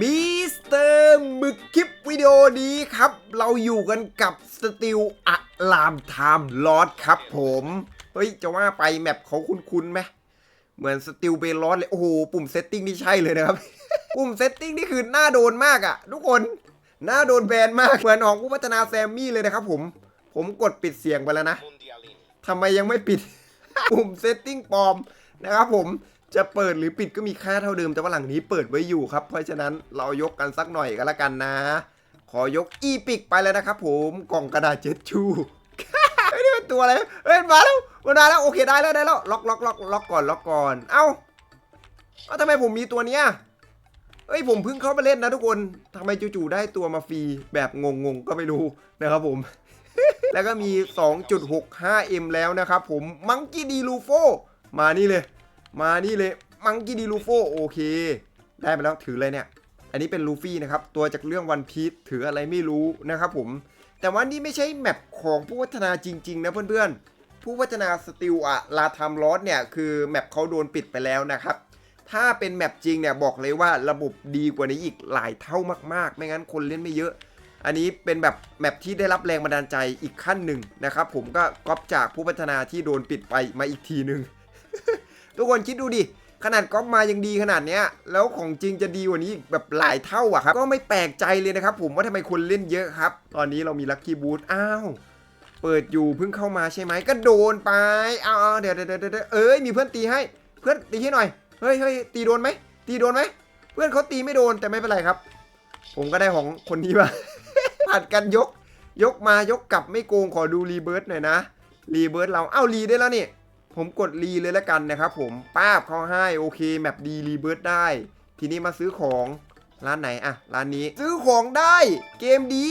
มิสเตอร์มึกคลิปวิดีโอนี้ครับ เราอยู่กันกับสติลอะลามไทม์ลอดครับผม เฮ้ย จะว่าไปแมปเขาคุ้นๆไหมเหมือนสติลเบลอดเลย โอ้โห ปุ่มเซตติ้งนี่ใช่เลยนะครับ ปุ่มเซตติ้งนี่คือหน้าโดนมากอะทุกคนหน้าโดนแบนมาก เหมือนของผู้พัฒนาแซมมี่เลยนะครับผม ผมกดปิดเสียงไปแล้วนะทำไมยังไม่ปิด ปุ่มเซตติ้งปลอมนะครับผม จะเปิดหรือปิดก็มีค่าเท่าเดิมแต่ว่าหลังนี้เปิดไว้อยู่ครับ เพราะฉะนั้นเรายกกันสักหน่อยก็แล้วกันนะ ขอยกอีปิกไปเลยนะครับผมกล่องกระดาษเจ็ดชูเฮ้นี่เป็นตัวอะไรเฮ้ยมาแล้วมันมาแล้วโอเคได้แล้วได้แล้วล็อกล็อกล็อกล็อกก่อนล็อกก่อน เอ้าเอ้าทำไมผมมีตัวเนี้ยเอ้ยผมเพิ่งเข้ามาเล่นนะทุกคนทำไมจู่ๆได้ตัวมาฟรีแบบงงๆก็ไม่รู้นะครับผม แล้วก็มี 2.65M แล้วนะครับผมมังกี้ดีลูโฟมานี่เลย มานี่เลยมังกี้ดีลูโฟโอเค ได้มาแล้วถือเลยเนี่ย อันนี้เป็นลูฟี่นะครับ ตัวจากเรื่องวันพี e ถืออะไรไม่รู้นะครับผม แต่ว่านี่ไม่ใช่แมปของผู้พัฒนาจริง ๆ นะเพื่อนๆ ผู้พัฒนาสติลอะลาทามลอสเนี่ย คือแมปเขาโดนปิดไปแล้วนะครับ ถ้าเป็นแมปจริงเนี่ยบอกเลยว่าระบบดีกว่านี้อีกหลายเท่ามาก ๆ ไม่งั้นคนเล่นไม่เยอะ อันนี้เป็นแบบแมปที่ได้รับแรงบันดาลใจอีกขั้นหนึ่งนะครับผมก็ก๊อปจากผู้พัฒนาที่โดนปิดไปมาอีกทีหนึ่ง ทุกคนคิดดูดิขนาดก๊อปมายังดีขนาดเนี้ยแล้วของจริงจะดีกว่านี้อีกแบบหลายเท่าอะครับ ก็ไม่แปลกใจเลยนะครับผมว่าทำไมคนเล่นเยอะครับ ตอนนี้เรามีลัคกี้บูทอ้าวเปิดอยู่เพิ่งเข้ามาใช่ไหมก็โดนไปอ้าวเดี๋ยวเดี๋ยวเดี๋ยวเดี๋ยวเอ้ยมีเพื่อนตีให้เพื่อนตีให้หน่อยเฮ้ยเฮ้ยตีโดนไหมตีโดนไหมเพื่อนเขาตีไม่โดนแต่ไม่เป็นไรครับ ผมก็ได้ของคนนี้มาผัดกันยก ยกมายกกลับไม่โกงขอดูรีเบิร์ตหน่อยนะรีเบิร์ตเราเอ้ารีได้แล้วนี่ ผมกดรีเลยแล้วกันนะครับผมป้าบเขาให้โอเคแมปดีรีเบิร์ตได้ ทีนี้มาซื้อของร้านไหนอะร้านนี้ซื้อของได้ เกมดี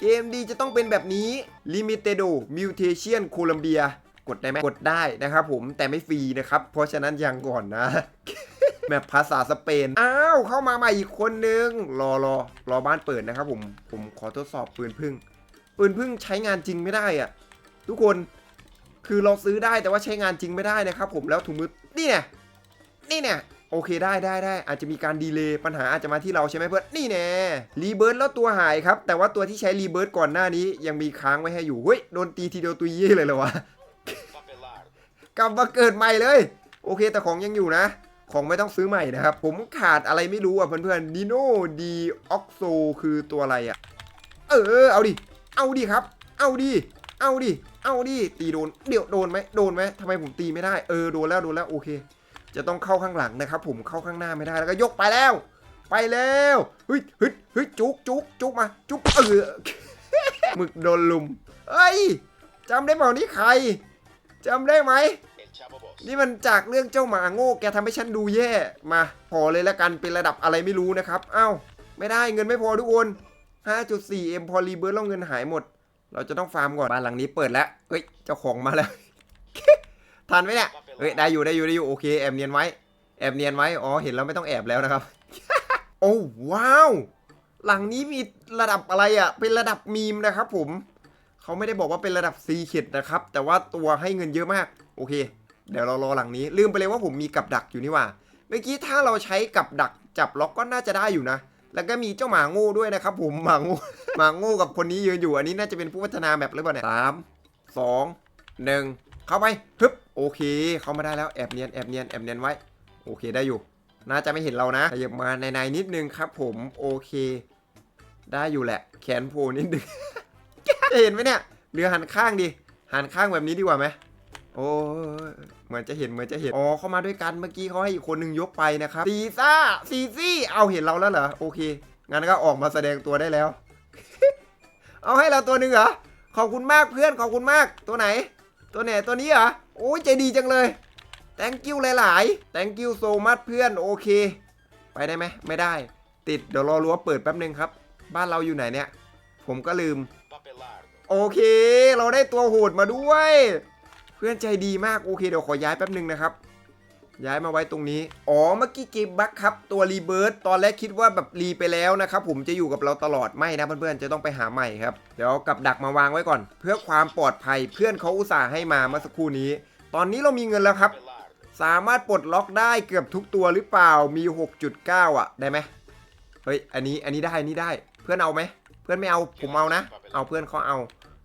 เกมดีจะต้องเป็นแบบนี้ Limitedo Mutation Colombia กดได้ไหมกดได้นะครับผมแต่ไม่ฟรีนะครับ เพราะฉะนั้นยังก่อนนะ แมปภาษาสเปน อ้าว เข้ามาใหม่อีกคนนึง รอรอรอบ้านเปิดนะครับผม ผมขอทดสอบปืนพึ่ง ปืนพึ่งใช้งานจริงไม่ได้อะทุกคน คือเราซื้อได้แต่ว่าใช้งานจริงไม่ได้นะครับผมแล้วถุงมือนี่เนี่ยนี่เนี่ยโอเคได้ได้ได้อาจจะมีการดีเลย์ปัญหาอาจจะมาที่เราใช่ไหมเพื่อนนี่แน่รีเบิร์ตแล้วตัวหายครับ แต่ว่าตัวที่ใช้รีเบิร์ตก่อนหน้านี้ยังมีค้างไว้ให้อยู่เฮ้ยโดนตีทีเดียวตุยเย่เลยเหรอวะกลับมาเกิดใหม่เลย โอเคแต่ของยังอยู่นะ ของไม่ต้องซื้อใหม่นะครับ ผมขาดอะไรไม่รู้อะเพื่อนๆดิโนดีออกโซคือตัวอะไรอะ เออเอาดิเอาดิครับ เอาดิ เอาดิ เอาดิ ตีโดน เดี๋ยวโดนไหมโดนไหมทำไมผมตีไม่ได้ เออ โดนแล้ว โดนแล้ว โอเค จะต้องเข้าข้างหลังนะครับ ผม เข้าข้างหน้าไม่ได้ แล้วก็ยกไปแล้ว ไปแล้ว เฮ้ยเฮ้ยเฮ้ยจุกจุกจุกมา จุกเออหมึกโดนลุมเอ้ยจำได้เปล่านี่ใครจำได้ไหม นี่มันจากเรื่องเจ้าหมาโง่ แกทำให้ฉันดูแย่ มา พอเลยละกัน เป็นระดับอะไรไม่รู้นะครับ เอ้า ไม่ได้ เงินไม่พอทุกคน 5.4M พอรีเบิร์ตแล้วเงินหายหมด เราจะต้องฟาร์มก่อนบ้านหลังนี้เปิดแล้วเฮ้ยเจ้าของมาแล้ว ทันไหมเนี่ยเฮ้ยได้อยู่ได้อยู่ได้อยู่โอเคแอบเนียนไว้แอบเนียนไว้อ๋อเห็นแล้วไม่ต้องแอบแล้วนะครับ โอ้ว้าว หลังนี้มีระดับอะไรอะ เป็นระดับมีมนะครับ ผมเขาไม่ได้บอกว่าเป็นระดับซีเข็ดนะครับ แต่ว่าตัวให้เงินเยอะมาก โอเค เดี๋ยวเรารอหลังนี้ ลืมไปเลยว่าผมมีกับดักอยู่นี่ว่า เมื่อกี้ถ้าเราใช้กับดักจับล็อกก็น่าจะได้อยู่นะ แล้วก็มีเจ้าหมาง่ด้วยนะครับผมหมาง่หมาง่กับคนนี้ยืนอยู่อันนี้น่าจะเป็นผู้พัฒนาแบบหรือเปล่าเนี่ยสามสองหนึ่งเข้าไปฮึบโอเค เข้ามาได้แล้วแอบเนียนแอบเนียนแอบเนียนไว้ โอเคได้อยู่ น่าจะไม่เห็นเรานะขยับมาในในนิดนึงครับ ผมโอเค ได้อยู่แหละ แขนโผล่นิดนึงจะเห็นไหมเนี่ยเรือหันข้างดิหันข้างแบบนี้ดีกว่าไหม โอ้เหมือนจะเห็นเหมือนจะเห็น อ๋อเข้ามาด้วยกันเมื่อกี้เขาให้อีกคนหนึ่งยกไปนะครับซีซ่าซีซี่ เอาเห็นเราแล้วเหรอ โอเค งั้นก็ออกมาแสดงตัวได้แล้ว เอาให้เราตัวหนึ่งเหรอ ขอบคุณมากเพื่อน ขอบคุณมาก ตัวไหน ตัวไหนตัวนี้เหรอ โอ้ยใจดีจังเลย thank you หลายๆ thank you so much เพื่อน โอเค ไปได้ไหม ไม่ได้ ติด เดี๋ยวรอรั้วเปิดแป๊บนึงครับ บ้านเราอยู่ไหนเนี่ย ผมก็ลืม โอเค เราได้ตัวโหดมาด้วย เพื่อนใจดีมากโอเคเดี๋ยวขอย้ายแป๊บนึงนะครับ ย้ายมาไว้ตรงนี้ อ๋อเมื่อกี้เกมบัคครับตัวรีเบิร์ตตอนแรกคิดว่าแบบรีไปแล้วนะครับผมจะอยู่กับเราตลอดไม่นะเพื่อนๆจะต้องไปหาใหม่ครับเดี๋ยวกับดักมาวางไว้ก่อน เพื่อความปลอดภัยเพื่อนเขาอุตส่าห์ให้มาเมื่อสักครู่นี้ ตอนนี้เรามีเงินแล้วครับ สามารถปลดล็อกได้เกือบทุกตัวหรือเปล่ามี 6.9 อะ ได้ไหมเฮ้ยอันนี้อันนี้ได้อันนี้ได้เพื่อนเอาไหมเพื่อนไม่เอาผมเอานะ เอาเพื่อนเขาเอา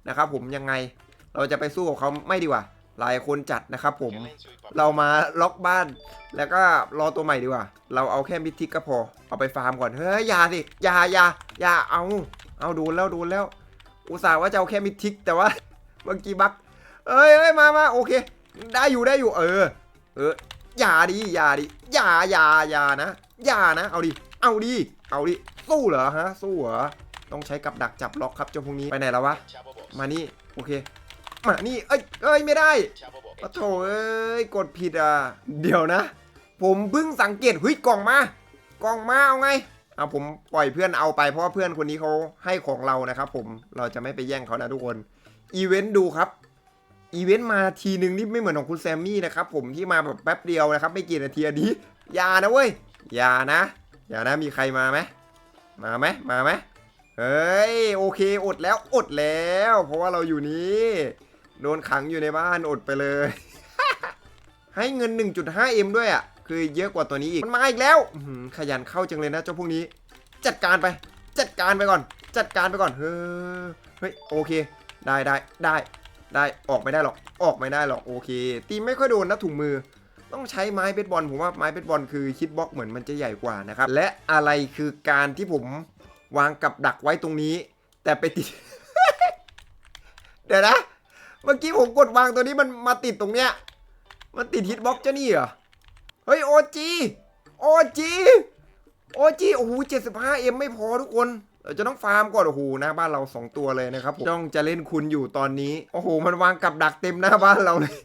นะครับผมยังไงเราจะไปสู้กับเขาไม่ดีกว่า หลายคนจัดนะครับผม Silencio y papel. เรามาล็อกบ้าน แล้วก็รอตัวใหม่ดีกว่า เราเอาแค่มิทิกก็พอ เอาไปฟาร์มก่อน เฮ้ยอย่าสิอย่าอย่าอย่าเอา เอาโดนแล้วโดนแล้ว อุตส่าห์ว่าจะเอาแค่มิทิกแต่ว่าเมื่อกี้บักเอ้ยเอ้ยมามาโอเค ได้อยู่ได้อยู่ เออ เอออย่าดิอย่าดิอย่าอย่าอย่านะอย่านะ เอาดิ เอาดิ เอาดิ สู้เหรอฮะ สู้เหรอ ต้องใช้กับดักจับล็อกครับเจ้าพวกนี้ ไปไหนแล้ววะ Chavo Boss. มานี่ โอเค มานี่ เอ้ยเอ้ยไม่ได้โอ้โถเอ้ย กดผิดอะ เดี๋ยวนะ ผมเพิ่งสังเกตเฮ้ยกล่องมากล่องมาเอาไงเอาผมปล่อยเพื่อนเอาไปเพราะว่าเพื่อนคนนี้เขาให้ของเรานะครับ ผมเราจะไม่ไปแย่งเขานะทุกคนอีเวนต์ดูครับอีเวนต์มาทีนึงนี่ไม่เหมือนของคุณแซมมี่นะครับผมที่มาแบบแป๊บเดียวนะครับไม่กี่นาทีอันนี้อย่านะเว้ยอย่านะอย่านะมีใครมาไหมมาไหมมาไหมเฮ้ยโอเคอดแล้วอดแล้ว เพราะว่าเราอยู่นี้ โดนขังอยู่ในบ้านอดไปเลย ให้เงิน 1.5M ด้วยอะ คือเยอะกว่าตัวนี้อีก มันมาอีกแล้วขยันเข้าจังเลยนะเจ้าพวกนี้ จัดการไป จัดการไปก่อน จัดการไปก่อน เฮ้ยเฮ้ยโอเค ได้ได้ได้ได้ออกไม่ได้หรอก ออกไม่ได้หรอกโอเค ตีไม่ค่อยโดนนะถุงมือ ต้องใช้ไม้เบสบอลผมว่าไม้เบสบอลคือฮิตบ็อกเหมือนมันจะใหญ่กว่านะครับ และอะไรคือการที่ผมวางกับดักไว้ตรงนี้ แต่ไปติด เดี๋ยวนะ เมื่อกี้ผมกดวางตัวนี้มันมาติดตรงเนี้ย มันติดฮิตบ็อกจะนี่เหรอ เฮ้ยโอจีโอจีโอจีโอ้โหเจ็ดสิบห้าเอ็มไม่พอทุกคนเราจะต้องฟาร์มก่อนโอ้โหหน้าบ้านเรา 2 ตัวเลยนะครับผมต้องจะเล่นคุณอยู่ตอนนี้ โอ้โห มันวางกับดักเต็มหน้าบ้านเราเลย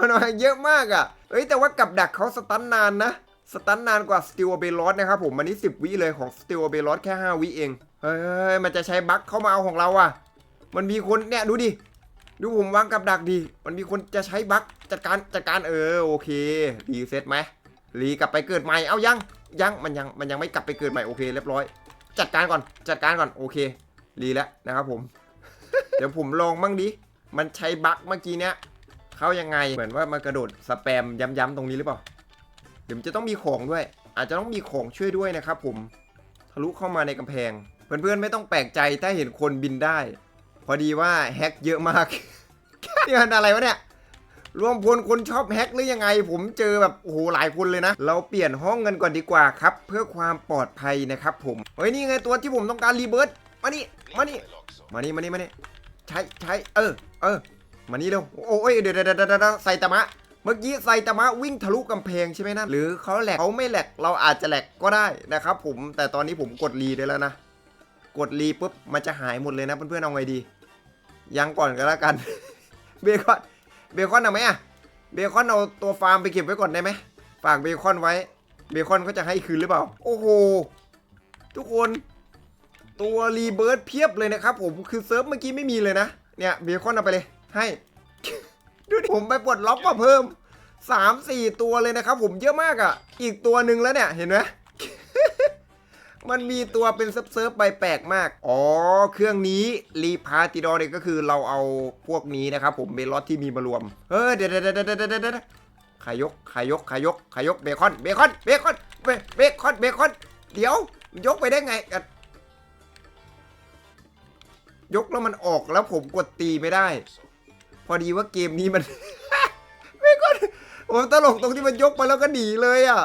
มันวางเยอะมากอะเฮ้ยแต่ว่ากับดักเขาสตันนานนะ สตันนานกว่าสติลเบลอสนะครับผมอันนี้ 10 วิเลยของสติลเบลอสแค่ 5 วิเอง เฮ้ยมันจะใช้บั๊กเข้ามาเอาของเราอะ มันมีคนเนี่ยดูดิ ดูผมวางกับดักดี มันมีคนจะใช้บั๊กจัดการจัดการเออโอเครีเซ็ตไหมรีกลับไปเกิดใหม่เอายังยังมันยังมันยังไม่กลับไปเกิดใหม่โอเคเรียบร้อย จัดการก่อนจัดการก่อนโอเครีแล้วนะครับผม เดี๋ยวผมลองมั่งดิมันใช้บั๊กเมื่อกี้เนี้ยเขายังไงเหมือนว่ามันกระโดดสแปมย้ำๆตรงนี้หรือเปล่าเดี๋ยวมันจะต้องมีของด้วย อาจจะต้องมีของช่วยด้วยนะครับผมทะลุเข้ามาในกำแพง เพื่อนๆไม่ต้องแปลกใจถ้าเห็นคนบินได้ พอดีว่าแฮกเยอะมาก นี่มันอะไรวะเนี่ยรวมพลคนชอบแฮกหรือยังไง ผมเจอแบบโอ้โหหลายคนเลยนะ เราเปลี่ยนห้องเงินก่อนดีกว่าครับ เพื่อความปลอดภัยนะครับผมเฮ้ยนี่ไงตัวที่ผมต้องการรีเบิร์ตมานี่มานี่มานี่มานี่มานี่ใช้ใช้เออเออมานี่เร็วโอ้ยเดี๋ยวเดี๋ยวเดี๋ยวเดี๋ยวไซตามะเมื่อกี้ไซตามะวิ่งทะลุกำแพงใช่ไหมนะหรือเขาแหลกเขาไม่แหลกเราอาจจะแหลกก็ได้นะครับผมแต่ตอนนี้ผมกดรีได้แล้วนะ กดรีปุ๊บมันจะหายหมดเลยนะเพื่อนๆเอาไงดี ยังก่อนก็แล้วกัน เบคอน เบคอนเอาไหมอะเบคอนเอาตัวฟาร์มไปเก็บไว้ก่อนได้ไหมฝากเบคอนไว้ เบคอนเขาจะให้คืนหรือเปล่า โอ้โห ทุกคน ตัวรีเบิร์ดเพียบเลยนะครับผม คือเซิร์ฟเมื่อกี้ไม่มีเลยนะ เนี่ย เบคอนเอาไปเลย ให้ ดูดิ ผมไปปลดล็อกมาเพิ่ม 3 4 ตัวเลยนะครับผม เยอะมากอะ่ะ อีกตัวหนึ่งแล้วเนี่ย เห็นไหม มันมีตัวเป็นเซิร์ฟเซิร์ฟใบแปลกมาก อ๋อ เครื่องนี้รีพาติดอเนี่ยก็คือเราเอาพวกนี้นะครับผมเบลอตที่มีมารวมเฮ้ยเดี๋ยวเดี๋ยวเดี๋ยวเดี๋ยวเดี๋ยวเดี๋ยวขายกขายกขายกขายกเบคอนเบคอนเบคอนเบเบคอนเบคอน เดี๋ยวยกไปได้ไงยกแล้วมันออกแล้วผมกดตีไม่ได้ พอดีว่าเกมนี้มันไม่ก็ผมตลกตรงที่มันยกไปแล้วก็หนีเลยอะ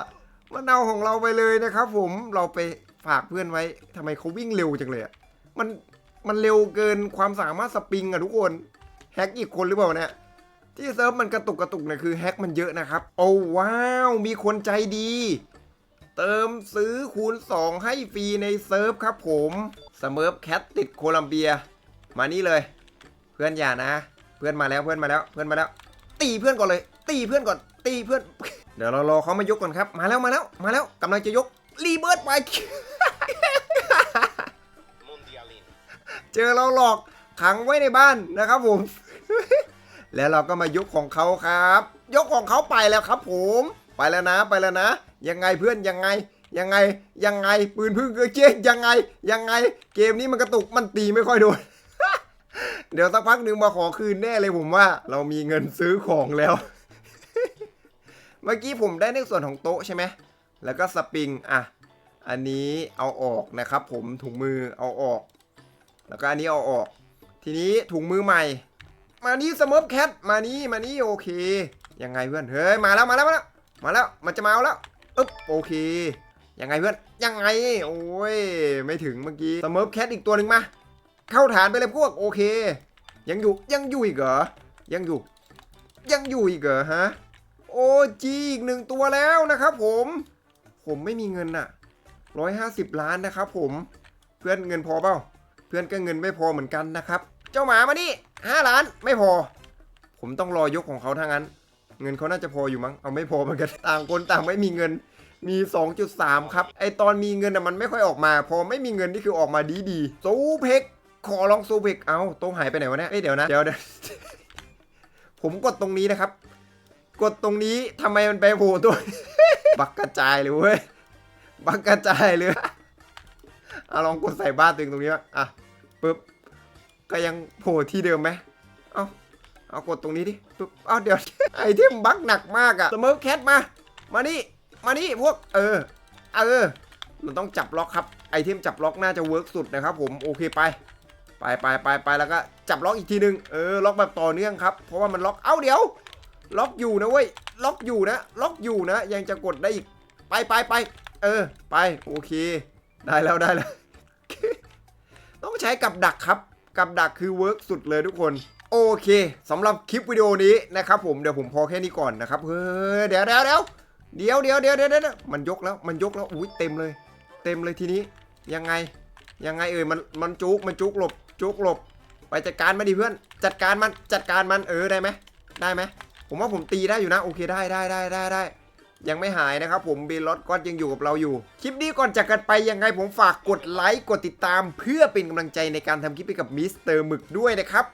มันเอาของเราไปเลยนะครับผมเราไป ฝากเพื่อนไว้ทำไมเขาวิ่งเร็วจังเลยอะมันมันเร็วเกินความสามารถสปริงอะทุกคนแฮกอีกคนหรือเปล่าเนี่ยที่เซิร์ฟมันกระตุกกระตุกเนี่ยคือแฮกมันเยอะนะครับ โอ้ว้าว มีคนใจดี เติมซื้อคูณ 2 ให้ฟรีในเซิร์ฟครับผมสเมิร์ฟแคทติดโคลัมเบีย มานี่เลย เพื่อนอย่านะ เพื่อนมาแล้วเพื่อนมาแล้วเพื่อนมาแล้ว ตีเพื่อนก่อนเลย ตีเพื่อนก่อน ตีเพื่อน เดี๋ยวเรารอเขามายกก่อนครับ มาแล้วมาแล้วมาแล้วกำลังจะยกรีเบิร์ดไป จอเราหลอกขังไว้ในบ้านนะครับผม แล้วเราก็มายกของเขาครับ ยกของเขาไปแล้วครับ ผม ไปแล้วนะไปแล้วนะ ยังไงเพื่อนยังไง ยังไงยังไงปืนพึ่งเกอเจ๊ยังไง ยังไง เกมนี้มันกระตุกมันตีไม่ค่อยโดนเดี๋ยวสักพักหนึ่งมาขอคืนแน่เลยผมว่า เรามีเงินซื้อของแล้ว เมื่อกี้ผมได้ในส่วนของโต๊ะใช่ไหมแล้วก็สปริงอะอันนี้เอาออกนะครับผมถุงมือเอาออก แล้วก็อันนี้เอาออก ทีนี้ถุงมือใหม่ มานี่สมอแคทมานี่มานี่โอเค ยังไงเพื่อน เฮ้ย มาแล้วมาแล้วมาแล้ว มาแล้ว มันจะมาแล้วอึ๊บโอเค ยังไงเพื่อน ยังไง โอ้ย ไม่ถึงเมื่อกี้สมอแคทอีกตัวหนึ่งมา เข้าฐานไปเลยพวก โอเค ยังอยู่ ยังอยู่อีกเหรอ ยังอยู่ ยังอยู่อีกเหรอฮะ โอ้จีอีกหนึ่งตัวแล้วนะครับผม ผมไม่มีเงินอะร้อยห้าสิบล้านนะครับผม เพื่อนเงินพอเปล่า เพื่อนก็เงินไม่พอเหมือนกันนะครับ เจ้าหมามานี่ห้าล้านไม่พอ ผมต้องรอยกของเขาทั้งนั้น เงินเขาน่าจะพออยู่มั้งเอาไม่พอเหมือนกันต่างคนต่างไม่มีเงินมี 2.3 ครับ ไอตอนมีเงินอะมันไม่ค่อยออกมา พอไม่มีเงินนี่คือออกมาดีดีๆซูเพกขอลองซูเพกเอาโต้องหายไปไหนวะเนี่ยเอ้ยเดี๋ยวนะ เดี๋ยวเดี๋ยวผมกดตรงนี้นะครับ กดตรงนี้ทำไมมันไปโผล่ตัว บักกระจายเลยเว้ย บักกระจายเลย อาลองกดใส่บ้านตัวเองตรงนี้วะอะปึ๊บก็ยังโผล่ที่เดิมไหมเอาเอากดตรงนี้ดิปึ๊บเอาเดี๋ยวไอเทมบักหนักมากอะสมอแคทมา มานี่มานี่พวกเออเออ มันต้องจับล็อกครับไอเทมจับล็อกน่าจะเวิร์กสุดนะครับผมโอเคไปไปไปไปไปแล้วก็จับล็อกอีกทีนึงเออล็อกแบบต่อเนื่องครับเพราะว่ามันล็อกเอ้าเดี๋ยว ล็อกอยู่นะเว้ยล็อกอยู่นะ ล็อกอยู่นะ ยังจะกดได้อีก ไปไปไปเออ ไปโอเค ได้แล้วได้แล้ว ต้องใช้กับดักครับ กับดักคือเวิร์กสุดเลยทุกคน โอเคสำหรับคลิปวิดีโอนี้นะครับผมเดี๋ยวผมพอแค่นี้ก่อนนะครับเฮ้ยเดี๋ยวเดี๋ยวเดี๋ยวเดี๋ยวเดี๋ยวเดี๋ยวเดี๋ยวมันยกแล้วมันยกแล้วอุ้ยเต็มเลย เต็มเลยทีนี้ ยังไงยังไงเอ่ยมันมันจุกมันจุกหลบ จุกหลบ ไปจัดการมาดิเพื่อน จัดการมันจัดการมันเออได้ไหมได้ไหมผมว่าผมตีได้อยู่นะ โอเคได้ได้ได้ได้ได้ ยังไม่หายนะครับผมเบลอดก็ยังอยู่กับเราอยู่ คลิปนี้ก่อนจากกันไปยังไงผมฝากกดไลค์กดติดตาม เพื่อเป็นกำลังใจในการทำคลิปให้กับมิสเตอร์หมึกด้วยนะครับ